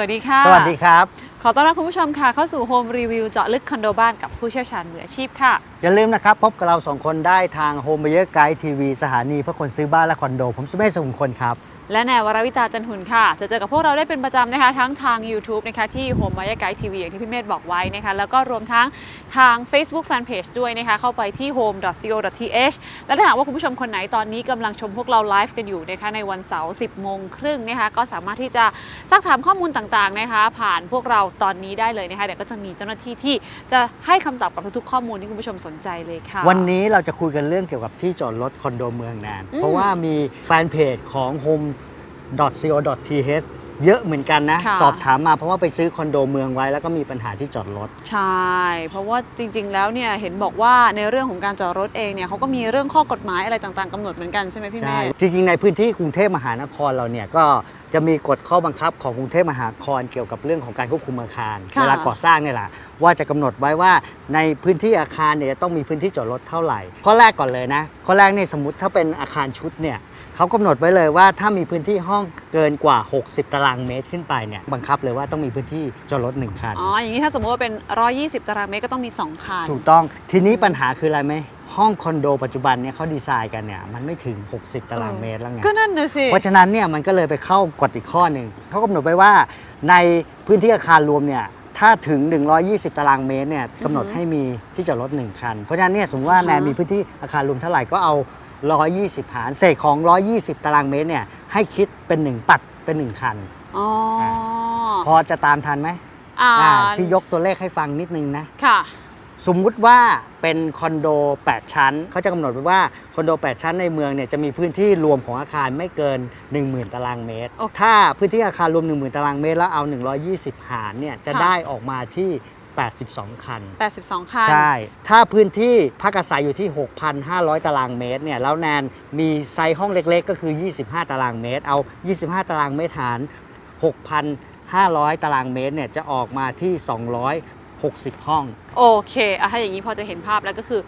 วัสดีค่ะ สวัสดีครับ ขอต้อนรับคุณผู้ชมค่ะ เข้าสู่โฮมรีวิวเจาะลึกคอนโดบ้านกับผู้เชี่ยวชาญมืออาชีพค่ะ อย่าลืมนะครับ พบกับเราสองคนได้ทาง Home Buyer Guide TV สถานีเพื่อคนซื้อบ้านและคอนโด ผมสุเมธสุขุมคนครับ และแนววรวิตาจันทุนค่ะ จะเจอกับพวกเราได้เป็นประจำนะคะ ทั้งทาง YouTube นะคะที่ Home Maya Guide TV อย่างที่พี่เมธบอกไว้นะคะ แล้วก็รวมทั้งทาง Facebook Fanpage ด้วยนะคะ เข้าไปที่ home.co.th และถ้าหากว่าคุณผู้ชมคนไหนตอนนี้กำลังชมพวกเราไลฟ์กันอยู่นะคะในวันเสาร์ 10 โมงครึ่งนะคะ ก็สามารถที่จะซักถามข้อมูลต่างๆนะคะ ผ่านพวกเราตอนนี้ได้เลยนะคะเดี๋ยวก็จะมีเจ้าหน้าที่ที่จะให้คำตอบกับทุกๆข้อมูลที่คุณผู้ชมสนใจเลยค่ะ วันนี้เราจะคุยกันเรื่องเกี่ยวกับที่จอดรถคอนโดเมืองแนนอืมเพราะว่ามีแฟนเพจของ home.co.th เยอะเหมือนกันนะ ค่ะ สอบถามมาเพราะว่าไปซื้อคอนโดเมืองไว้แล้วก็มีปัญหาที่จอดรถ ใช่ เพราะว่าจริงๆ แล้วเนี่ยเห็นบอกว่าในเรื่องของการจอดรถเองเนี่ยเขาก็มีเรื่องข้อกฎหมายอะไรต่างๆกำหนดเหมือนกันใช่ไหมพี่เมใช่ธจริงๆ ในพื้นที่กรุงเทพมหานครเราเนี่ยก็จะมีกฎข้อบังคับของกรุงเทพมหานครเกี่ยวกับเรื่องของการควบคุมอาคาร ค่ะ เวลาก่อสร้างเนี่ยแหละว่าจะกำหนดไว้ว่าในพื้นที่อาคารเนี่ยจะต้องมีพื้นที่จอดรถเท่าไหร่ ข้อแรกก่อนเลยนะ ข้อแรกเนี่ยสมมติถ้าเป็นอาคารชุดเนี่ย เขากำหนดไว้เลยว่าถ้ามีพื้นที่ห้องเกินกว่า 60 ตารางเมตรขึ้นไปเนี่ยบังคับเลยว่าต้องมีพื้นที่จอดรถหนึ่งคัน อ๋อ อย่างนี้ถ้าสมมติว่าเป็น 120 ตารางเมตรก็ต้องมี 2 คัน ถูกต้องทีนี้ปัญหาคืออะไรไหมห้องคอนโดปัจจุบันเนี่ยเขาดีไซน์กันเนี่ยมันไม่ถึง 60 ตารางเมตรแล้วไงก็นั่นน่ะสิ เพราะฉะนั้นเนี่ยมันก็เลยไปเข้ากฎอีกข้อหนึ่งเขากำหนดไว้ว่าในพื้นที่อาคารรวมเนี่ยถ้าถึง 120 ตารางเมตรเนี่ยกำหนดให้มีที่จอดรถ1คัน เพราะฉะนั้นเนี่ยสมมติว่าอ่าฮะแนนมีพื้นที่อาคารรวมเท่าไหร่ก็เอา 120 หาร เศษของ 120 ตารางเมตรเนี่ยให้คิดเป็น 1 ปัดเป็น 1 คัน อ๋อพอจะตามทันไหมอ่าอ่าพี่ยกตัวเลขให้ฟังนิดนึงนะ ค่ะ สมมุติว่าเป็นคอนโด 8 ชั้น เขาจะกำหนดไว้ว่าคอนโด 8 ชั้นในเมืองเนี่ยจะมีพื้นที่รวมของอาคารไม่เกิน 10,000 ตารางเมตรโอเคถ้าพื้นที่อาคารรวม 10,000 ตารางเมตรแล้วเอา 120 หารเนี่ยจะค่ะได้ออกมาที่ 82 คัน 82 คัน ใช่ ถ้าพื้นที่พักอาศัยอยู่ที่ 6,500 ตารางเมตรเนี่ย แล้วแนนมีไซส์ห้องเล็กๆ ก็คือ 25 ตารางเมตร เอา 25 ตารางเมตรหาร 6,500 ตารางเมตรเนี่ย จะออกมาที่ 260 ห้อง โอเคอะถ้าอย่างนี้พอจะเห็นภาพแล้วก็คือ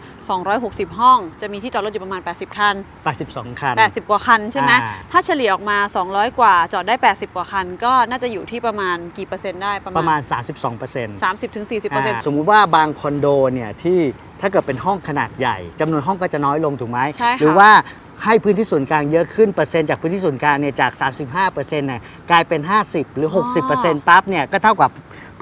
260 ห้อง จะมีที่จอดรถอยู่ประมาณ 80 คัน 82 คัน 80 กว่าคันใช่ไหมอ่า ถ้าเฉลี่ยออกมา 200 กว่าจอดได้ 80 กว่าคัน ก็น่าจะอยู่ที่ประมาณกี่เปอร์เซ็นต์ได้ประประมามาณ ณ 32เปอร์เซ็นต์ 30-40%ถึง40%เปอร์เซ็นต์สมมุติว่าบางคอนโดเนี่ยที่ถ้าเกิดเป็นห้องขนาดใหญ่จำนวนห้องก็จะน้อยลงถูกไหมใช่ค่ะ หรือว่าให้พื้นที่ส่วนกลางเยอะขึ้นเปอร์เซ็นต์จากพื้นที่ส่วนกลางเนี่ยจาก 35เปอร์เซ็นต์เนี่ยกลายเป็น 50 หรือ 60เปอร์เซ็นต์ปั๊บเนี่ยก็เท่ากับ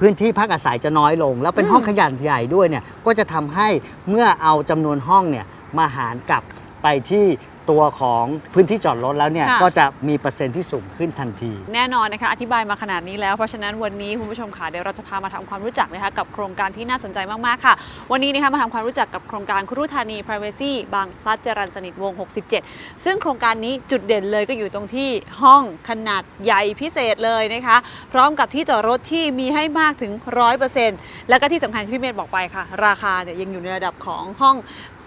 พื้นที่พักอาศัยจะน้อยลง แล้วเป็นห้องขยันใหญ่ด้วยเนี่ยก็จะทำให้เมื่อเอาจำนวนห้องเนี่ยมาหารกับไปที่ ตัวของพื้นที่จอดรถแล้วเนี่ยค่ะ ก็จะมีเปอร์เซ็นต์ที่สูงขึ้นทันที แน่นอนนะคะ อธิบายมาขนาดนี้แล้ว เพราะฉะนั้นวันนี้คุณผู้ชมค่ะเดี๋ยวเราจะพามาทำความรู้จักนะคะกับโครงการที่น่าสนใจมาก ๆ ค่ะ วันนี้นะคะมาทำความรู้จักกับโครงการครุธานี Privacy บางพลัดจรันสนิทวงศ์67 ซึ่งโครงการนี้จุดเด่นเลยก็อยู่ตรงที่ห้องขนาดใหญ่พิเศษเลยนะคะ พร้อมกับที่จอดรถที่มีให้มากถึง 100%แล้วก็ที่สำคัญที่พี่เมธบอกไปค่ะ ราคาเนี่ยยังอยู่ในระดับของห้อง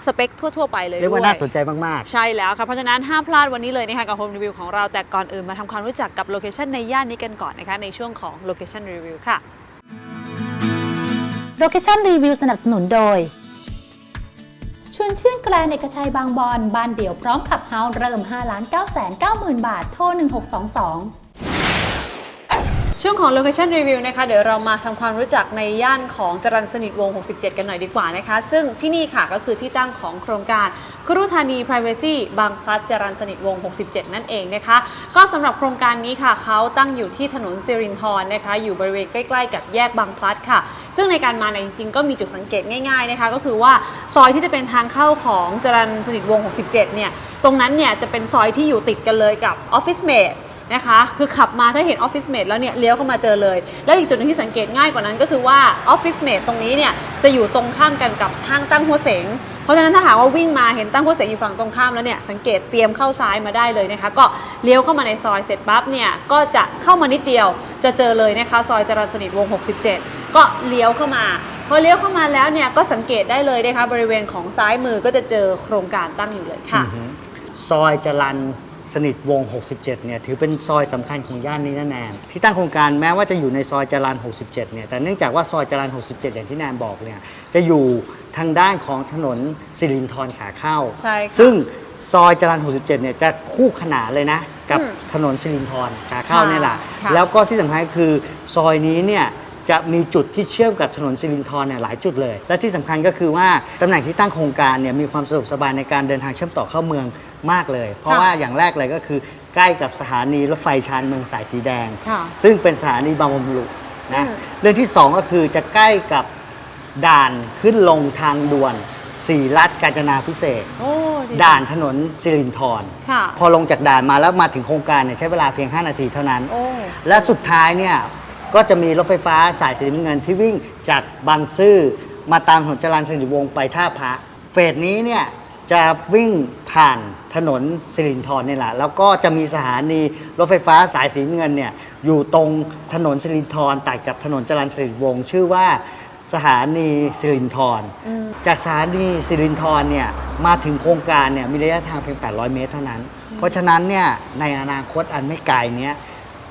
สเปคทั่ว ๆ ไปเลยเรียกด้วว่ายน่าสนใจมาก ใช่แล้วค่ะเพราะฉะนั้นห้ามพลาดวันนี้เลยนะคะกับโฮมรีวิวของเราแต่ก่อนอื่นมาทำความรู้จักกับโลเคชันในย่านนี้กันก่อนนะคะในช่วงของโลเคชันรีวิวค่ะ โลเคชั่นรีวิวสนับสนุนโดย ชวนชื่นแกลนเอกชัยบางบอนบ้านเดี่ยวพร้อมขับเฮาส์เริ่ม5ล้าน9แสน9หมื่นบาท โทร 1622 ช่วงของ Location Review นะคะเดี๋ยวเรามาทำความรู้จักในย่านของจรัญสนิทวง 67 กันหน่อยดีกว่านะคะ ซึ่งที่นี่ค่ะก็คือที่ตั้งของโครงการครุธานี Privacy บางพลัดจรัญสนิทวง 67 นั่นเองนะคะ ก็สำหรับโครงการนี้ค่ะเขาตั้งอยู่ที่ถนนสิรินธรนะคะ อยู่บริเวณใกล้ๆ กับแยกบางพลัดค่ะ ซึ่งในการมาเนี่ยจริงๆ ก็มีจุดสังเกตง่ายๆนะคะก็คือว่าซอยที่จะเป็นทางเข้าของจรัญสนิทวง 67 เนี่ยตรงนั้นเนี่ยจะเป็นซอยที่อยู่ติดกันเลยกับออฟฟิศเมด นะคะ คือขับมาถ้าเห็นออฟฟิศเมดแล้วเนี่ยเลี้ยวเข้ามาเจอเลย แล้วอีกจุดหนึงที่สังเกตง่ายกว่านั้นก็คือว่าออฟฟิศเมดตรงนี้เนี่ยจะอยู่ตรงข้ามกันกับทางตั้งหัวเสงเพราะฉะนั้นถ้าหากว่าวิ่งมาเห็นตั้งหัวเสงอยู่ฝั่งตรงข้ามแล้วเนี่ยสังเกตเตรียมเข้าซ้ายมาได้เลยนะคะ ก็เลี้ยวเข้ามาในซอยเสร็จปั๊บเนี่ยก็จะเข้ามานิดเดียวจะเจอเลยนะคะซอยจรัญสนิทวง 67 ก็เลี้ยวเข้ามาพอเลี้ยวเข้ามาแล้วเนี่ยก็สังเกตได้เลยนะคะบริเวณของซ้ายมือก็จะเจอโครงการตั้งอยู่เลยค่ะ ซอยจรัน สนิทวงศ์67 เนี่ยถือเป็นซอยสำคัญของย่านนี้นะแนนที่ตั้งโครงการแม้ว่าจะอยู่ในซอยจรัน67 เนี่ยแต่เนื่องจากว่าซอยจรัน67 อย่างที่แนนบอกเนี่ยจะอยู่ทางด้านของถนนสิรินธรขาเข้า ใช่ค่ะ ซึ่งซอยจรัน67 เนี่ยจะคู่ขนานเลยนะ กับอืมถถนนสิรินธรขาเข้าเนี่ยแหละค่ะ แล้วก็ที่สำคัญคือซอยนี้เนี่ยจะมีจุดที่เชื่อมกับถนนสิรินธรเนี่ยหลายจุดเลย และที่สำคัญก็คือว่าตำแหน่งที่ตั้งโครงการเนี่ยมีความสะดวกสบายในการเดินทางเชื่อมต่อเข้าเมือง มากเลย เพราะค่ะว่าอย่างแรกเลยก็คือ ใกล้กับสถานีรถไฟชานเมืองสายสีแดง ค่ะ ซึ่งเป็นสถานีบางบำรุนะอืม เรื่องที่2ก็คือจะใกล้กับด่านขึ้นลงทางด่วนสีรัฐกาญจนาพิเศษกโอ้ดีด่านถนนสิรินธรค่ะ พอลงจากด่านมาแล้วมาถึงโครงการเนี่ยใช้เวลาเพียง 5 นาทีเท่านั้น โอ้ และสุดท้ายเนี่ยก็จะมีรถไฟฟ้าสายสีน้ำเงินที่วิ่งจากบางซื่อมาตามถนนจรัญสนิทวงศ์ไปท่าพระเฟสนี้เนี่ยจะวิ่งผ่าน ถนนสิรินธรนี่แหละแล้วก็จะมีสถานีรถไฟฟ้าสายสีน้ำเงินเนี่ยอยู่ตรงถนนสิรินธรตัดกับถนนจรัญสนิทวงศ์ชื่อว่าสถานีสิรินธรอืมจากสถานีสิรินธรเนี่ยมาถึงโครงการเนี่ยมีระยะทางเพียง 800 เมตรเท่านั้น เพราะฉะนั้นเนี่ยในอนาคตอันไม่ไกลเนี้ย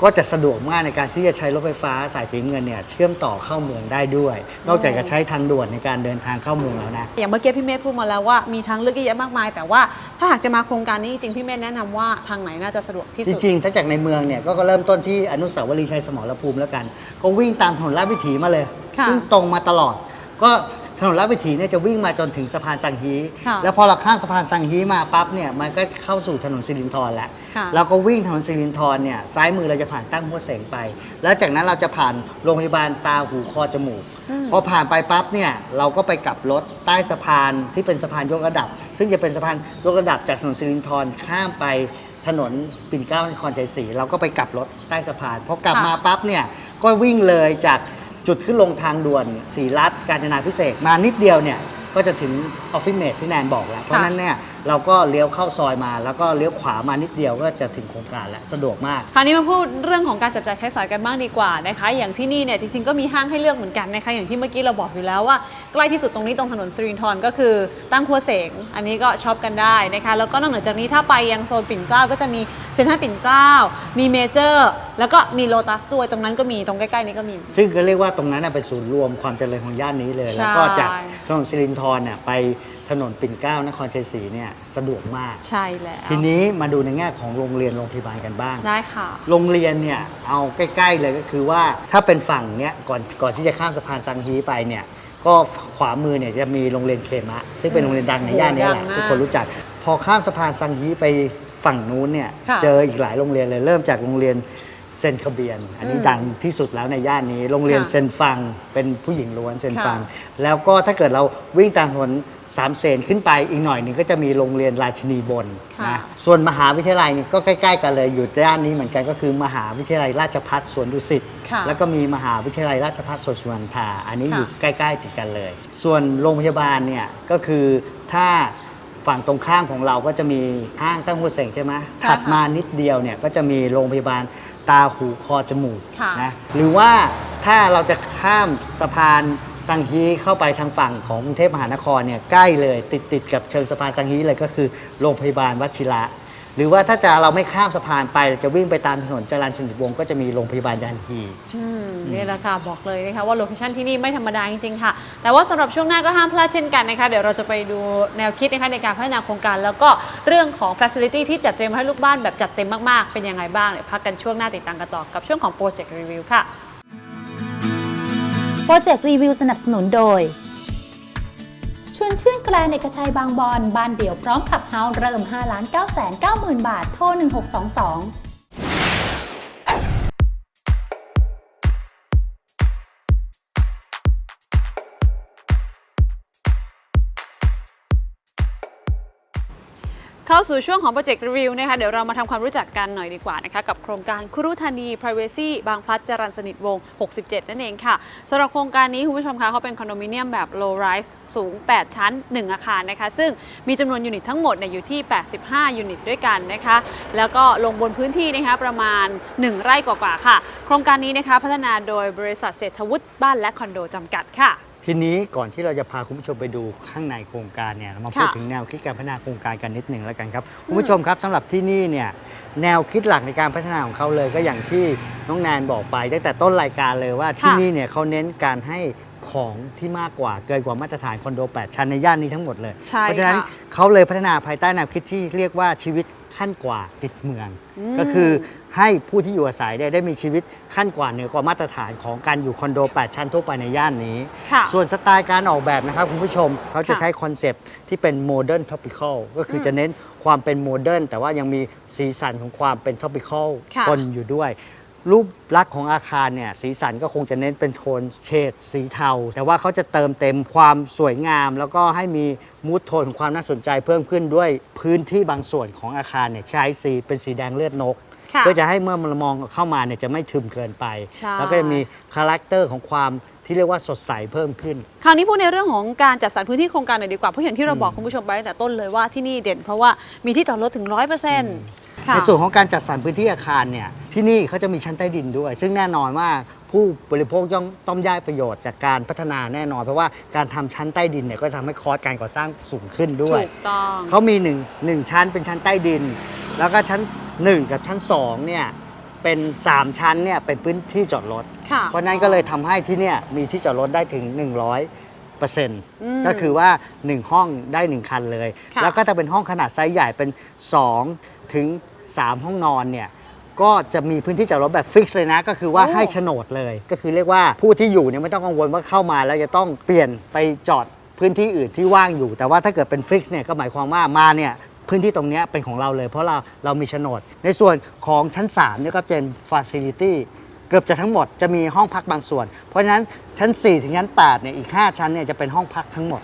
ก็จะสะดวกมากในการที่จะใช้รถไฟฟ้าสายสีน้ำเงินเนี่ยเชื่อมต่อเข้าเมืองได้ด้วย นอกจากจะใช้ทางด่วนในการเดินทางเข้าเมืองแล้วนะ อย่างเมื่อกี้พี่เมธพูดมาแล้วว่ามีทั้งเลือกเยอะแยะมากมาย แต่ว่าถ้าหากจะมาโครงการนี้จริงๆพี่เมธแนะนำว่าทางไหนน่าจะสะดวกที่จสุด ริงๆ ถ้าจากในเมืองเนี่ยก็ก็เริ่มต้นที่อนุสาวรีย์ชัยสมรภูมิแล้วกัน ก็วิ่งตามถนนลาดวิถีมาเลยค่ะ วิ่งตรงมาตลอด ก็ ถนนลาดวิถีเนี่ยจะวิ่งมาจนถึงสะพานสังฮี ค่ะแล้วพอเราข้ามสะพานสังฮีมาปั๊บเนี่ยมันก็เข้าสู่ถนนสิรินธรแล้วค่ะ เราก็วิ่งถนนสิรินธรเนี่ยซ้ายมือเราจะผ่านตั้งหัวเสงไป แล้วจากนั้นเราจะผ่านโรงพยาบาลตาหูคอจมูกอืมพอผ่านไปปั๊บเนี่ยเราก็ไปกลับรถใต้สะพานที่เป็นสะพานยกระดับ ซึ่งจะเป็นสะพานยกระดับจากถนนสิรินธรข้ามไปถนนปิ่นเกล้านครชัยศรีเราก็ไปกลับรถใต้สะพานพอกลับค่ะ มาปั๊บเนี่ยก็วิ่งเลยจาก จุดขึ้นลงทางด่วนสีรัฐกาญจนาพิเศษกมานิดเดียวเนี่ยก็จะถึงออฟฟิศเมดที่แนนบอกแล้ว เพราะฉะนั้นเนี่ย เราก็เลี้ยวเข้าซอยมา แล้วก็เลี้ยวขวามานิดเดียวก็จะถึงโครงการแล้วสะดวกมาก คราวนี้มาพูดเรื่องของการจับจ่ายใช้สอยกันบ้างดีกว่านะคะ อย่างที่นี่เนี่ยจริงๆก็มีห้างให้เลือกเหมือนกันนะคะอย่างที่เมื่อกี้เราบอกอยู่แล้วว่าใกล้ที่สุดตรงนี้ตรงถนนสิรินทรก็คือตั้งครัวเสงอันนี้ก็ช็อปกันได้นะคะแล้วก็นอกเหนือจากนี้ถ้าไปยังโซนปิ่นเกล้าก็จะมีเซ็นทรัลปิ่นเกล้ามีเมเจอร์ แล้วก็มีโลตัสด้วยตรงนั้นก็มีตรงใกล้ๆนี้ก็มี ซึ่งก็เรียกว่าตรงนั้นนะเป็นศูนย์รวมความเจริญของย่านนี้เลยใช่แล้วก็จากถนนสิรินธรเนี่ยไป ถนนปิ่นเกล้านครชัยศรีเนี่ยสะดวกมาก ใช่แล้วทีนี้มาดูในแง่ของโรงเรียนโรงพยาบาลกันบ้าง ได้ค่ะ โรงเรียนเนี่ยเอาใกล้ ๆ เลยก็คือว่าถ้าเป็นฝั่งเนี้ยก่อนก่อนที่จะข้ามสะพานซังฮีไปเนี่ยก็ขวามือเนี่ยจะมีโรงเรียนเคมะ ซึ่งเป็นโรงเรียนดังในย่านนี้แหละดังมากทุกคนรู้จัก พอข้ามสะพานซังฮีไปฝั่งนู้นเนี่ยค่ะเจออีกหลายโรงเรียนเลยเริ่มจากโรงเรียนเซนคาเบียน อันนี้อืมดังที่สุดแล้วในย่านนี้ โรงเรียนค่ะเซนฟังเป็นผู้หญิงล้วนเซนฟัง ค่ะ แล้วก็ถ้าเกิดเราวิ่งตามถนน สามเสนขึ้นไปอีกหน่อยหนึ่งก็จะมีโรงเรียนราชินีบนค่ะ นะส่วนมหาวิทยาลัยนี่ก็ใกล้ ๆ กันเลยอยู่ด้านนี้เหมือนกันก็คือมหาวิทยาลัยราชภัฏสวนดุสิต ค่ะ แล้วก็มีมหาวิทยาลัยราชภัฏสวนสุวรรณภาอันนี้ค่ะ อยู่ใกล้ๆติดกันเลย ส่วนโรงพยาบาลเนี่ยก็คือถ้าฝั่งตรงข้ามของเราก็จะมีห้างตั้งหัวเสงใช่ไหมใช่ค่ะถัดมานิดเดียวเนี่ยก็จะมีโรงพยาบาลตาหูคอจมูกค่ะ นะหรือว่าถ้าเราจะข้ามสะพาน สังฮีเข้าไปทางฝั่งของกรุงเทพมหานครเนี่ยใกล้เลยติดติดกับเชิงสะพานสังฮีเลยก็คือโรงพยาบาลวชิระ หรือว่าถ้าจะเราไม่ข้ามสะพานไปจะวิ่งไปตามถนนจรัญสนิทวงศ์ก็จะมีโรงพยาบาลยันฮี อืมนี่แหละค่ะบอกเลยนะคะว่าโลเคชันที่นี่ไม่ธรรมดาจริงๆค่ะ แต่ว่าสำหรับช่วงหน้าก็ห้ามพลาดเช่นกันนะคะเดี๋ยวเราจะไปดูแนวคิดนะคะในการพัฒนาโครงการ แล้วก็เรื่องของ Facility ที่จัดเตรียมให้ลูกบ้านแบบจัดเต็มมากๆเป็นยังไงบ้างเดี๋ยวพักกันช่วงหน้าติดตามกันต่อกับช่วงของ Project Review ค่ะ โปรเจกต์รีวิวสนับสนุนโดย ชวนชื่นแกลนเอกชัยบางบอนบ้านเดี่ยวพร้อมขับเฮาส์เริ่ม 5 9 9 0 0 0 0 บาท โทร 1622 เข้าสู่ช่วงของ Project Review นะคะเดี๋ยวเรามาทำความรู้จักกันหน่อยดีกว่านะคะกับโครงการคุรุธานี Privacy บางพลัดจรัญสนิทวง 67 นั่นเองค่ะสำหรับโครงการนี้คุณผู้ชมคะเขาเป็นคอนโดมิเนียมแบบ low rise สูง 8 ชั้น 1 อาคารนะคะ ซึ่งมีจำนวนยูนิตทั้งหมดเนี่ยอยู่ที่ 85 ยูนิตด้วยกันนะคะ แล้วก็ลงบนพื้นที่นะคะประมาณ 1 ไร่กว่าๆค่ะ โครงการนี้นะคะพัฒนาโดยบริษัทเศรษฐวุฒิบ้านและคอนโดจำกัดค่ะ ทีนี้ก่อนที่เราจะพาคุณผู้ชมไปดูข้างในโครงการเนี่ยเรามาพูดค่ะ ถึงแนวคิดการพัฒนาโครงการกันนิดหนึ่งแล้วกันครับคุณผู้ชมครับสำหรับที่นี่เนี่ยแนวคิดหลักในการพัฒนาของเขาเลย ก็อย่างที่น้องแนนบอกไปตั้งแต่ต้นรายการเลยว่าที่ค่ะนี่เนี่ยเขาเน้นการให้ของที่มากกว่าเกินกว่ามาตรฐานคอนโด 8 ชั้นในย่านนี้ทั้งหมดเลย ใช่เพราะฉะนั้นค่ะ เขาเลยพัฒนาภายใต้แนวคิดที่เรียกว่าชีวิตขั้นกว่าติดเมือง อืมก็คือ ให้ผู้ที่อยู่อาศัยเนี่ยได้มีชีวิตขั้นกว่าเหนือกว่ามาตรฐานของการอยู่คอนโด 8 ชั้นทั่วไปในย่านนี้ ค่ะส่วนสไตล์การออกแบบนะครับคุณผู้ชม เขาจะค่ะ ใช้คอนเซปต์ที่เป็นโมเดิร์นท็อปิคอลก็คืออมจะเน้นความเป็นโมเดิร์นแต่ว่ายังมีสีสันของความเป็นท็อปิคอลค่ะ ปนอยู่ด้วย รูปลักษณ์ของอาคารเนี่ยสีสันก็คงจะเน้นเป็นโทนเฉดสีเทา แต่ว่าเขาจะเติมเต็มความสวยงาม แล้วก็ให้มีมูทโทนของความน่าสนใจเพิ่มขึ้นด้วยพื้นที่บางส่วนของอาคารเนี่ยใช้สีเป็นสีแดงเลือดนกค่ะ เพื่อจะให้เมื่อมันมองเข้ามาเนี่ยจะไม่ทึมเกินไป ใช่ แล้วก็จะมีคาแรคเตอร์ของความที่เรียกว่าสดใสเพิ่มขึ้น คราวนี้พูดในเรื่องของการจัดสรรพื้นที่โครงการหน่อยดีกว่า เพราะอย่างที่เราบอกคุณผู้ชมไปตั้งแต่ต้นเลยว่าที่นี่เด่น เพราะว่ามีที่จอดรถถึงร้อยเปอร์เซ็นต์ค่ะ ในส่วนของการจัดสรรพื้นที่อาคารเนี่ยที่นี่เขาจะมีชั้นใต้ดินด้วย ซึ่งแน่นอนว่าผู้บริโภคต้องต้องได้ประโยชน์จากการพัฒนาแน่นอน เพราะว่าการทำชั้นใต้ดินเนี่ยก็ทำให้คอสการก่อสร้างสูงขึ้นด้วย ถูกต้อง เขามีหนึ่งหนึ่งชั้นเป็นชั้นใต้ดิน แล้วก็ชั้น 1 กับชั้น2เนี่ยเป็น 3 ชั้นเนี่ยเป็นพื้นที่จอดรถ ค่ะเพราะฉะนั้นก็เลยทำให้ที่เนี่ยมีที่จอดรถได้ถึง 100เปอร์เซ็นต์ม ก็คือว่า 1 ห้องได้ 1 คันเลย ค่ะ แล้วก็จะเป็นห้องขนาดไซส์ใหญ่เป็น 2 ถึง 3 ห้องนอนเนี่ยก็จะมีพื้นที่จอดรถแบบฟิกซ์เลยนะ ก็คือว่าโอ้ให้โฉนดเลย ก็คือเรียกว่าผู้ที่อยู่เนี่ยไม่ต้องกังวลว่าเข้ามาแล้วจะต้องเปลี่ยนไปจอดพื้นที่อื่นที่ว่างอยู่ แต่ว่าถ้าเกิดเป็นฟิกซ์เนี่ยก็หมายความว่ามาเนี่ย พื้นที่ตรงเนี้ยเป็นของเราเลย เพราะเราเรามีโฉนด ในส่วนของชั้น3เนี่ยก็เป็นฟ a ซิลิตี้เกือบจะทั้งหมดจะมีห้องพักบางส่วน เพราะฉะนั้นชั้น 4 ถึงชั้น8เนี่ยอีก 5 ชั้นเนี่ยจะเป็นห้องพักทั้งหมด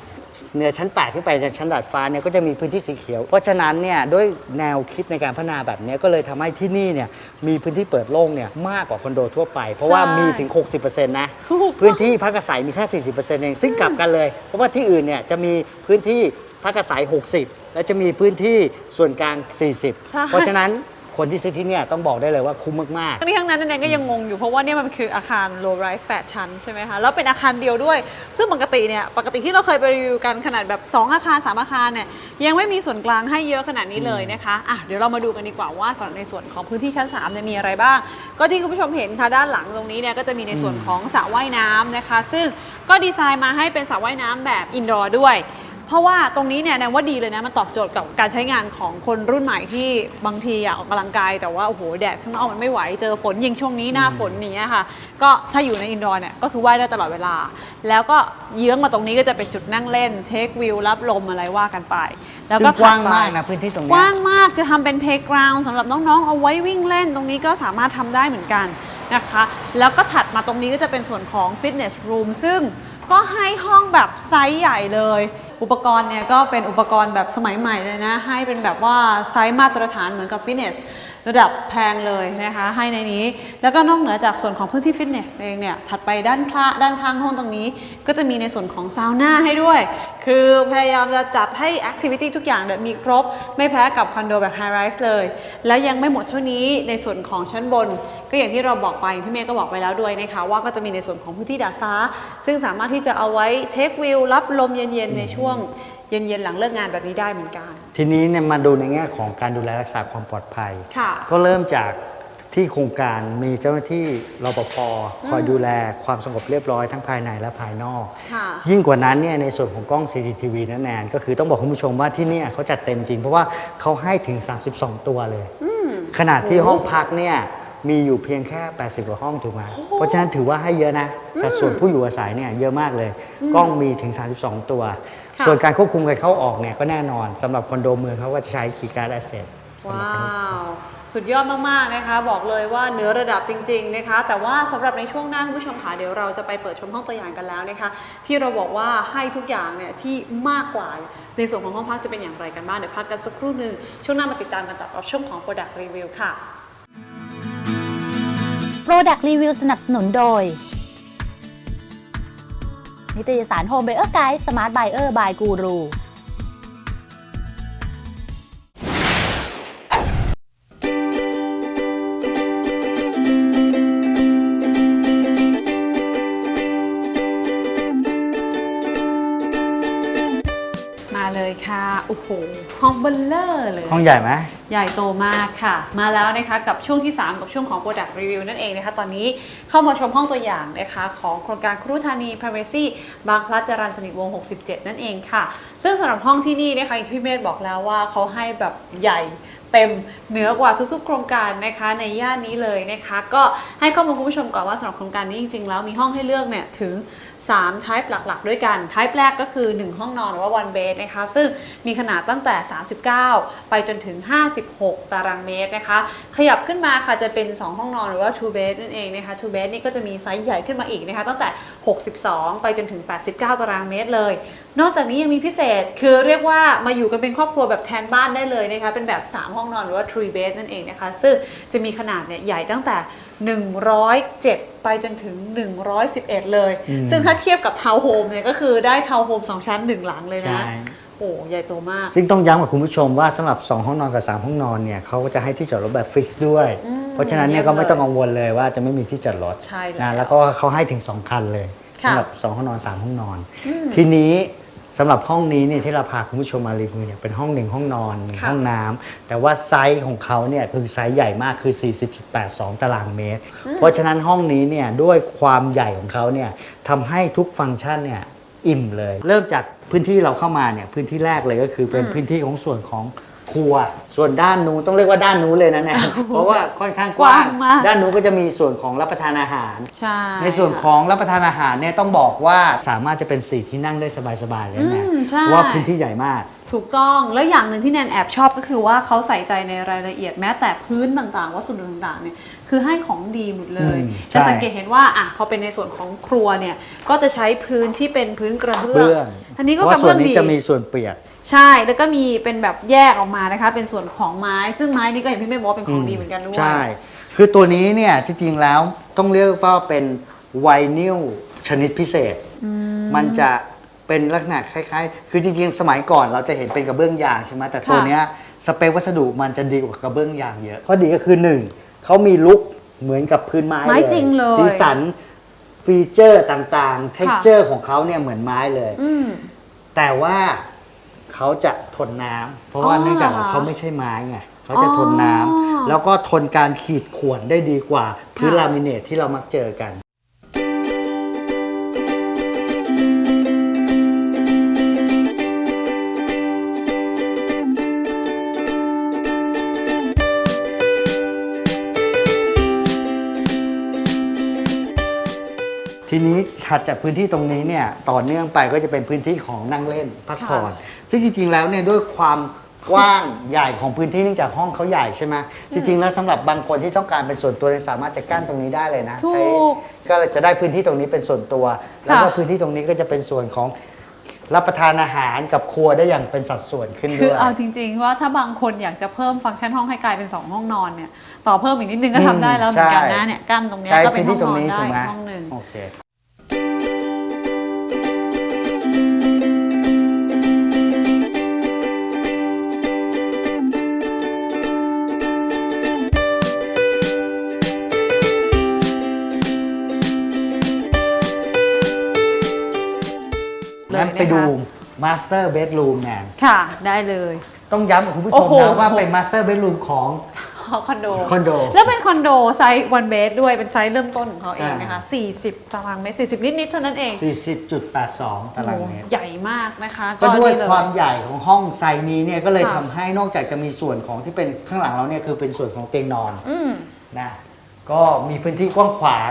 เหนือชั้น 8 ขึ้นไปจากชั้นดาดฟ้าเนี่ยก็จะมีพื้นที่สีเขียว เพราะฉะนั้นเนี่ยด้วยแนวคิดในการพัฒนาแบบเนี้ยก็เลยทำให้ที่นี่เนี่ยมีพื้นที่เปิดโล่งเนี่ยมากกว่าคอนโดทั่วไป เพราะว่าใช่มีถึง 60%นะถูกพื้นที่พักอาศัยมีแค่ 40%เองซึ่งกลับกันเลย เพราะว่าที่อื่นเนี่ยจะมีพื้นที่พักอาศัย 60 แล้วจะมีพื้นที่ส่วนกลาง ใช่ 40 เพราะฉะนั้นคนที่ซื้อที่เนี่ยต้องบอกได้เลยว่าคุ้มมากๆทั้งนี้ทั้งนั้นแนนก็ยังงงอยู่เพราะว่าเนี่ยมันคืออาคาร low rise 8 ชั้นใช่ไหมคะ แล้วเป็นอาคารเดียวด้วย ซึ่งปกติเนี่ย ปกติที่เราเคยไปรีวิวกันขนาดแบบ 2 อาคาร 3 อาคารเนี่ย ยังไม่มีส่วนกลางให้เยอะขนาดนี้เลยนะคะ อะ เดี๋ยวเรามาดูกันดีกว่าว่าสำหรับในส่วนของพื้นที่ชั้น3เนี่ยมีอะไรบ้าง ก็ที่คุณผู้ชมเห็นค่ะด้านหลังตรงนี้เนี่ยก็จะมีในส่วนของสระว่ายน้ำนะคะ ซึ่งก็ดีไซน์มาให้เป็นสระว่ายน้ำแบบอินดอร์ด้วย เพราะว่าตรงนี้เนี่ยแนนว่าดีเลยนะ มันตอบโจทย์กับการใช้งานของคนรุ่นใหม่ที่บางทีอยากออกกำลังกาย แต่ว่า โอ้โห แดดข้างนอกมันไม่ไหว เจอฝนยิงช่วงนี้หน้าฝนอย่างเนี้ยค่ะ ก็ถ้าอยู่ในอินดอร์เนี่ย ก็คือว่ายได้ตลอดเวลา แล้วก็เยื้องมาตรงนี้ก็จะเป็นจุดนั่งเล่น เทควิวรับลมอะไรว่ากันไป แล้วซึ่ก็งกว้างถัดไป มากนะพื้นที่ตรงกเนี้ยว้างมากจะทำเป็นเพลย์กราวน์สำหรับน้องๆ เอาไว้วิ่งเล่นตรงนี้ก็สามารถทำได้เหมือนกันนะคะ แล้วก็ถัดมาตรงนี้ก็จะเป็นส่วนของฟิตเนสรูมซึ่งก็ให้ห้องแบบไซส์ใหญ่เลย อุปกรณ์เนี่ยก็เป็นอุปกรณ์แบบสมัยใหม่เลยนะ ให้เป็นแบบว่าไซส์มาตรฐานเหมือนกับฟิตเนส ระดับแพงเลยนะคะให้ในนี้ แล้วก็นอกเหนือจากส่วนของพื้นที่ฟิตเนสเองเนี่ยถัดไปด้านพระด้านข้างห้องตรงนี้ ก็จะมีในส่วนของซาวน่าให้ด้วย คือพยายามจะจัดให้แอคทิวิตี้ทุกอย่างเนี่ยมีครบ ไม่แพ้กับคอนโดแบบไฮไรส์เลย และยังไม่หมดเท่านี้ในส่วนของชั้นบน ก็อย่างที่เราบอกไปพี่เมย์ก็บอกไปแล้วด้วยนะคะว่าก็จะมีในส่วนของพื้นที่ดาดฟ้า ซึ่งสามารถที่จะเอาไว้เทควิวรับลมเย็นๆในช่วง เย็นๆหลังเลิกงานแบบนี้ได้เหมือนกัน ทีนี้เนี่ยมาดูในแง่ของการดูแลรักษาความปลอดภัย ค่ะ ก็เริ่มจากที่โครงการมีเจ้าหน้าที่รปภคอยดูแลความสงบเรียบร้อยทั้งภายในและภายนอก ค่ะ ยิ่งกว่านั้นเนี่ยในส่วนของกล้อง CCTV นั่นแนนก็คือต้องบอกคุณผู้ชมว่าที่เนี่ยเขาจัดเต็มจริง เพราะว่าเขาให้ถึง 32 ตัวเลยขนาดที่ห้องพักเนี่ยมีอยู่เพียงแค่ 80 กว่าห้องถูกไหมเพราะฉะนั้นถือว่าให้เยอะนะสัดส่วนผู้อยู่อาศัยเนี่ยเยอะมากเลย กล้องมีถึง 32 ตัวค่ะ ส่วนการควบคุมการเข้าออกเนี่ยก็แน่นอนสำหรับคอนโดเมืองเขาก็จะใช้ Key Card Access ว้าว สุดยอดมาก ๆ นะคะ บอกเลยว่าเหนือระดับจริง ๆ นะคะ แต่ว่าสำหรับในช่วงหน้าคุณผู้ชมค่ะเดี๋ยวเราจะไปเปิดชมห้องตัวอย่างกันแล้วนะคะ ที่เราบอกว่าให้ทุกอย่างเนี่ยที่มากกว่า ในส่วนของห้องพักจะเป็นอย่างไรกันบ้างเดี๋ยวพักกันสักครู่หนึ่งช่วงหน้ามาติดตามกันต่อกับช่วงของ Product Review ค่ะ Product Review สนับสนุนโดย นิตยสาร Home Buyer Guide Smart Buyer by Guru มาเลยค่ะ โอ้โห ห้องเบลเลอร์เลย ห้องใหญ่ไหม ใหญ่โตมากค่ะ มาแล้วนะคะกับช่วงที่ 3 กับช่วงของ Product Review นั่นเองนะคะ ตอนนี้เข้ามาชมห้องตัวอย่างนะคะของโครงการครุธานี Privacy บางพลัดจรันสนิทวง 67 นั่นเองค่ะ ซึ่งสำหรับห้องที่นี่นะคะอย่างที่เมธบอกแล้วว่าเขาให้แบบใหญ่เต็ม เหนือกว่าทุกๆ โครงการนะคะในย่านนี้เลยนะคะ ก็ให้ข้อมูลคุณผู้ชมก่อนว่าสำหรับโครงการนี้จริงๆ แล้วมีห้องให้เลือกเนี่ยถึง3 type หลักๆ ด้วยกัน type แรกก็คือ 1 ห้องนอนหรือว่า one bed นะคะ ซึ่งมีขนาดตั้งแต่ 39 ไปจนถึง 56 ตารางเมตรนะคะ ขยับขึ้นมาค่ะจะเป็น 2 ห้องนอนหรือว่า two bed นั่นเองนะคะ two bed นี่ก็จะมีไซส์ใหญ่ขึ้นมาอีกนะคะ ตั้งแต่ 62 ไปจนถึง 89 ตารางเมตรเลย นอกจากนี้ยังมีพิเศษคือเรียกว่ามาอยู่กันเป็นครอบครัวแบบแทนบ้านได้เลยนะคะเป็นแบบ 3 ห้องนอนหรือว่า three bed นั่นเองนะคะ ซึ่งจะมีขนาดเนี่ยใหญ่ตั้งแต่ 107 ไปจนถึง 111 เลยอืมซึ่งถ้าเทียบกับทาวน์โฮมเนี่ยก็คือได้ทาวน์โฮม2 ชั้น 1 หลังเลยนะใช่โอ้ใหญ่โตมาก ซึ่งต้องย้ำกับคุณผู้ชมว่าสำหรับ 2 ห้องนอนกับ 3 ห้องนอนเนี่ยเขาก็จะให้ที่จอดรถแบบฟิกซ์ด้วยอืมเพราะฉะนั้นเนี่ยเยี่ก็ยมไม่ต้องเลยกังวลเลยว่าจะไม่มีที่จอดรถใช่แล้วนะแล้วก็เขาให้ถึง 2 คันเลยค่ะสำหรับ 2 ห้องนอน 3 ห้องนอนอืมทีนี้ สำหรับห้องนี้เนี่ยที่เราพาคุณผู้ชมมารีวิวเนี่ยเป็นห้องหนึ่งห้องนอนหนึ่งค่ะ ห้องน้ำแต่ว่าไซส์ของเขาเนี่ยคือไซส์ใหญ่มากคือ 40.82 ตารางเมตร เพราะฉะนั้นห้องนี้เนี่ยด้วยความใหญ่ของเขาเนี่ยทำให้ทุกฟังก์ชันเนี่ยอิ่มเลย เริ่มจากพื้นที่เราเข้ามาเนี่ยพื้นที่แรกเลยก็คือเป็นอืมพื้นที่ของส่วนของ ครัว ส่วนด้านนู้นต้องเรียกว่าด้านนู้นเลยนะเนี่ยเพราะว่าค่อนข้างกว้าง กว้างมาก ด้านนู้นก็จะมีส่วนของรับประทานอาหาร ใช่ในส่วนของรับประทานอาหารเนี่ยต้องบอกว่าสามารถจะเป็นสี่ที่นั่งได้สบายๆเลยนะอืมใช่เพราะว่าพื้นที่ใหญ่มาก ถูกต้องแล้วอย่างหนึ่งที่แนนแอบชอบก็คือว่าเขาใส่ใจในรายละเอียดแม้แต่พื้นต่างๆ วัสดุต่างๆเนี่ยคือให้ของดีหมดเลยอืมจะใช่สังเกตเห็นว่าอะพอเป็นในส่วนของครัวเนี่ยก็จะใช้พื้นที่เป็นพื้นกระเบื้เบื้อง อันนี้ก็เพราะกว่าระส่วเบื้องนนี้ดีจะมีส่วนเปียก ใช่แล้วก็มีเป็นแบบแยกออกมานะคะ เป็นส่วนของไม้ ซึ่งไม้นี่ก็อย่างที่แม่บอกว่าเป็นของดีเหมือนกันด้วย ใช่ คือตัวนี้เนี่ยที่จริงแล้วต้องเรียกว่าเป็นไวนิลชนิดพิเศษ มันจะเป็นลักษณะคล้ายๆ คือจริงๆ สมัยก่อนเราจะเห็นเป็นกระเบื้องยางใช่ไหมแต่ตัวค่ะเนี้ยสเปควัสดุมันจะดีกว่ากระเบื้องยางเยอะข้อดีก็คือหนึ่งเขามีลุกเหมือนกับพื้นไม้ไม้จริงเลยสีสันฟีเจอร์ต่างๆ เท็กเจอร์ของเขาเนี่ยเหมือนไม้เลยอืมแต่ว่า เขาจะทนน้ำเพราะว่าอ๋อเนื่องจากเหรอเขาไม่ใช่ไม้ไงเขาจะทนน้ำอ๋อ แล้วก็ทนการขีดข่วนได้ดีกว่าพื้นค่ะลามิเนตที่เรามักเจอกัน ทีนี้ถัดจากพื้นที่ตรงนี้เนี่ยต่อเนื่องไปก็จะเป็นพื้นที่ของนั่งเล่นพักผ่อนค่ะ ซึ่งจริงๆแล้วเนี่ยด้วยความกว้างใหญ่ของพื้นที่เนื่องจากห้องเขาใหญ่ใช่ไหมจริงๆแล้วสำหรับบางคนที่ต้องการเป็นส่วนตัวเนี่ยสามารถจะกั้นตรงนี้ได้เลยนะถูใช้กก็เลยจะได้พื้นที่ตรงนี้เป็นส่วนตัว แล้วก็พื้นที่ตรงนี้ก็จะเป็นส่วนของรับประทานอาหารกับครัวได้อย่างเป็นสัดส่วนขึ้นคืด้อวย เอาจริง ๆ ว่าถ้าบางคนอยากจะเพิ่มฟังก์ชันห้องให้กลายเป็น 2 ห้องนอนเนี่ย ต่อเพิ่มอีกนิดนึงก็ทำได้แล้วเหมือนกันนะเนี่ยกั้นตรงเนี้ยใช้ก็เป็พื้นนห้อที่งตรนงอนนี้ได้ถูกไหมห้องหนึ่ง โอเค มาสเตอร์เบดรูมแนนค่ะ ได้เลย ต้องย้ำกับคุณผู้ชโอ้มโห นะว่าเป็นมาสเตอร์เบดรูมของ คอนโด คอนโดแล้วเป็นคอนโดไซส์วันเบสด้วยเป็นไซส์เริ่มต้นของเขาเองนะคะ อ่40 ตารางเมตร 40 นิด ๆ เท่านั้นเอง40.82 ตารางเมตรโอ้โหใหญ่มากนะคะก็ด้วยนี่เล ความใหญ่ของห้องไซส์นี้เนี่ยก็เลยค่ะ ทำให้นอกจากจะมีส่วนของที่เป็นข้างหลังเราเนี่ยคือเป็นส่วนของเตียงนอนอืม นะก็มีพื้นที่กว้างขวาง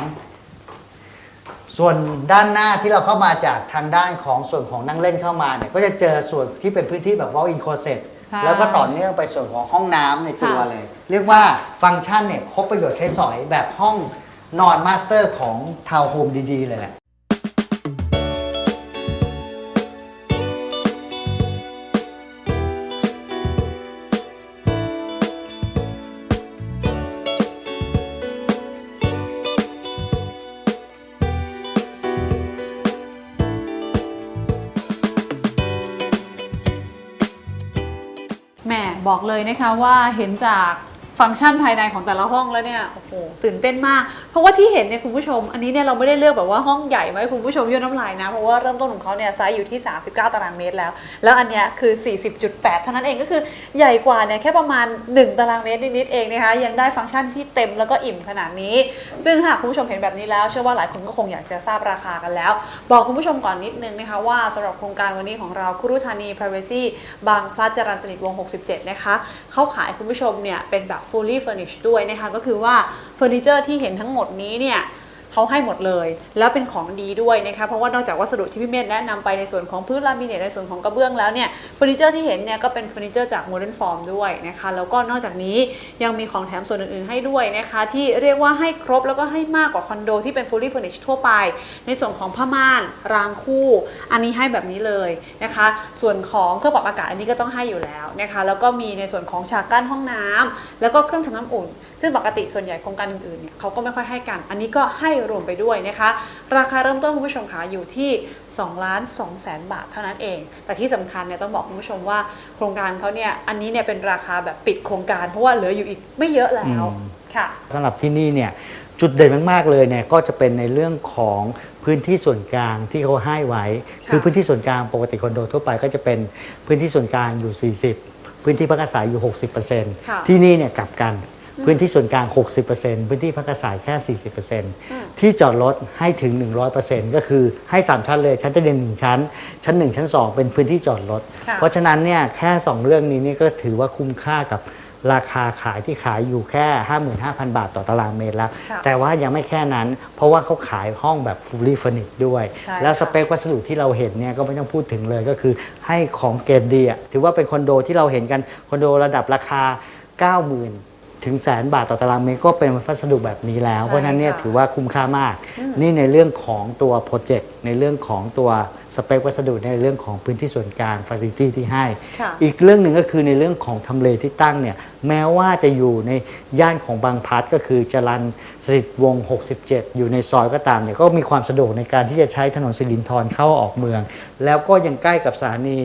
ส่วนด้านหน้าที่เราเข้ามาจากทางด้านของส่วนของนั่งเล่นเข้ามาเนี่ยก็จะเจอส่วนที่เป็นพื้นที่แบบ walk in closet ใช่แล้วก็ต่อเนื่องไปส่วนของห้องน้ำในตัวค่ะ เลย เรียกว่าฟังก์ชันเนี่ยครบประโยชน์ใช้สอยแบบห้องนอนมาสเตอร์ของทาวน์โฮมดีๆเลยแหละ บอกเลยนะคะว่าเห็นจาก ฟังก์ชันภายในของแต่ละห้องแล้วเนี่ยโอ้โหตื่นเต้นมาก เพราะว่าที่เห็นเนี่ยคุณผู้ชม อันนี้เนี่ยเราไม่ได้เลือกแบบว่าห้องใหญ่ไว้ให้คุณผู้ชมย่นน้ำลายนะ เพราะว่าเริ่มต้นของเขาเนี่ยไซส์อยู่ที่ 39 ตารางเมตรแล้ว แล้วอันเนี้ยคือ 40.8 เท่านั้นเองก็คือใหญ่กว่าเนี่ยแค่ประมาณ 1 ตารางเมตรนิดๆเองนะคะยังได้ฟังก์ชันที่เต็มแล้วก็อิ่มขนาดนี้ ซึ่งหากคุณผู้ชมเห็นแบบนี้แล้วเชื่อว่าหลายคนก็คงอยากจะทราบราคากันแล้ว บอกคุณผู้ชมก่อนนิดนึงนะคะว่าสำหรับโครงการวันนี้ของเราคุรุธานี Privacy บางพลัดจรัญสนิทวง 67 นะคะเขาขายคุณผู้ชมเนี่ยเป็นแบบ fully furnished ด้วยนะคะก็คือว่าเฟอร์นิเจอร์ที่เห็นทั้งหมดนี้เนี่ย เขาให้หมดเลย แล้วเป็นของดีด้วยนะคะเพราะว่านอกจากวัสดุที่พี่เมธแนะนำไปในส่วนของพื้นลามิเนตในส่วนของกระเบื้องแล้วเนี่ยเฟอร์นิเจอร์ที่เห็นเนี่ยก็เป็นเฟอร์นิเจอร์จาก Modern Form ด้วยนะคะแล้วก็นอกจากนี้ยังมีของแถมส่วนอื่นๆ ให้ด้วยนะคะที่เรียกว่าให้ครบแล้วก็ให้มากกว่าคอนโดที่เป็น fully furnished ทั่วไป ในส่วนของผ้าม่านรางคู่ อันนี้ให้แบบนี้เลยนะคะ ส่วนของเครื่องปรับอากาศอันนี้ก็ต้องให้อยู่แล้วนะคะแล้วก็มีในส่วนของฉากกั้นห้องน้ำแล้วก็เครื่องทำน้ำอุ่นซึ่งปกติส่วนใหญ่โครงการอื่นๆเนี่ยเขาก็ไม่ค่อยให้กัน อันนี้ก็ให้รวมไปด้วยนะคะ ราคาเริ่มต้นคุณผู้ชมคะอยู่ที่2ล้าน2แสนบาทเท่านั้นเอง แต่ที่สำคัญเนี่ยต้องบอกคุณผู้ชมว่าโครงการเขาเนี่ยอันนี้เนี่ยเป็นราคาแบบปิดโครงการ เพราะว่าเหลืออยู่อีกไม่เยอะแล้วอืมค่ะสำหรับที่นี่เนี่ยจุดเด่นมากๆเลยเนี่ยก็จะเป็นในเรื่องของพื้นที่ส่วนกลางที่เขาให้ไว้ค่ะคือพื้นที่ส่วนกลางปกติคอนโดทั่วไปก็จะเป็นพื้นที่ส่วนกลางอยู่ 40 พื้นที่พักอาศัยอยู่ค่ะ60%ที่นี่เนี่ยกลับกัน พื้นที่ส่วนกลาง 60%พื้นที่พักอาศัยแค่ 40%ที่จอดรถให้ถึง 100%ก็คือให้ 3 ชั้นเลย ชั้นใต้ดินหนึ่งชั้น ชั้น 1 ชั้น 2 เป็นพื้นที่จอดรถค่ะเพราะฉะนั้นเนี่ยแค่ 2 เรื่องนี้นี่ก็ถือว่าคุ้มค่ากับราคาขายที่ขายอยู่แค่ 55,000 บาทต่อตารางเมตรแล้วค่ะแต่ว่ายังไม่แค่นั้น เพราะว่าเขาขายห้องแบบ fully furnished ด้วยใช่แล้วค่ะสเปควัสดุที่เราเห็นเนี่ยก็ไม่ต้องพูดถึงเลยก็คือให้ของเกรดดีอะถือว่าเป็นคอนโดที่เราเห็นกันคอนโดระดับราคา 90,000 ถึงแสนบาทต่อตารางเมตรก็เป็นวัสดุแบบนี้แล้ว ใช่เพราะฉะนั้นเนี่ยค่ะถือว่าคุ้มค่ามาก อืม นี่ในเรื่องของตัวโปรเจกต์ในเรื่องของตัวสเปควัสดุในเรื่องของพื้นที่ส่วนกลางฟ a ซิลิตี้ที่ให้ ค่ะ อีกเรื่องหนึ่งก็คือในเรื่องของทำเลที่ตั้งเนี่ยแม้ว่าจะอยู่ในย่านของบางพลัดก็คือจรันสฤษดิ์วงศ์67 อยู่ในซอยก็ตามเนี่ยก็มีความสะดวกในการที่จะใช้ถนนสิรินธรเข้าออกเมือง แล้วก็ยังใกล้กับสถานี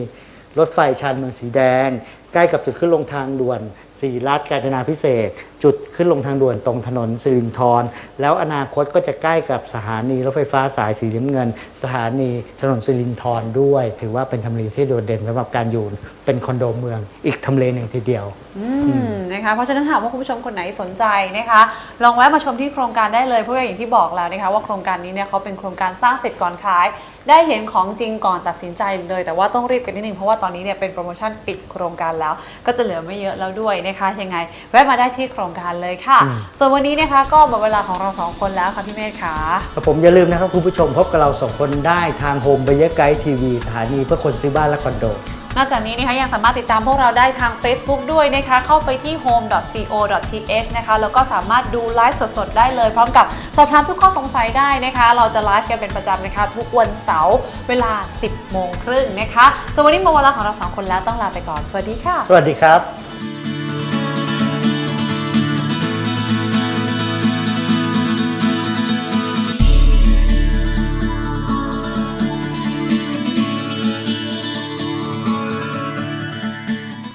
รถไฟชานเมืองสีแดง ใกล้กับจุดขึ้นลงทางด่วน 4 รัฐกาญจนาพิเศษ จุดขึ้นลงทางด่วนตรงถนนสิรินธรแล้วอนาคตก็จะใกล้กับสถานีรถไฟฟ้าสายสีน้ำเงิน สถานีถนนสิรินธรด้วย ถือว่าเป็นทำเลที่โดดเด่นสำหรับการอยู่เป็นคอนโดเมือง อีกทำเลหนึ่งทีเดียวอืมนะคะเพราะฉะนั้นถามว่าคุณผู้ชมคนไหนสนใจนะคะลองแวะมาชมที่โครงการได้เลยเพราะว่าอย่างที่บอกแล้วนะคะว่าโครงการนี้เนี่ยเขาเป็นโครงการสร้างเสร็จก่อนขาย ได้เห็นของจริงก่อนตัดสินใจเลย แต่ว่าต้องรีบกันนิดนึงเพราะว่าตอนนี้เนี่ยเป็นโปรโมชั่นปิดโครงการแล้ว ก็จะเหลือไม่เยอะแล้วด้วยนะคะยังไง แวะมาได้ที่โครงการเลยค่ะอืมส่วนวันนี้นะคะก็หมดเวลาของเราสองคนแล้วค่ะพี่เมธค่ะครับผมอย่าลืมนะครับคุณผู้ชมพบกับเราสองคนได้ทางโฮมเบเยอร์ไกด์ทีวีสถานีเพื่อคนซื้อบ้านและคอนโดนอกจากนี้นะคะยังสามารถติดตามพวกเราได้ทาง Facebook ด้วยนะคะ เข้าไปที่ home.co.th นะคะแล้วก็สามารถดูไลฟ์สดๆ ได้เลย พร้อมกับสอบถามทุกข้อสงสัยได้นะคะ เราจะไลฟ์กันเป็นประจำนะคะ ทุกวันเสาร์เวลา 10 โมงครึ่งนะคะส่วนวันนี้หมดเวลาของเราสองคนแล้วต้องลาไปก่อน สวัสดีค่ะ สวัสดีครับ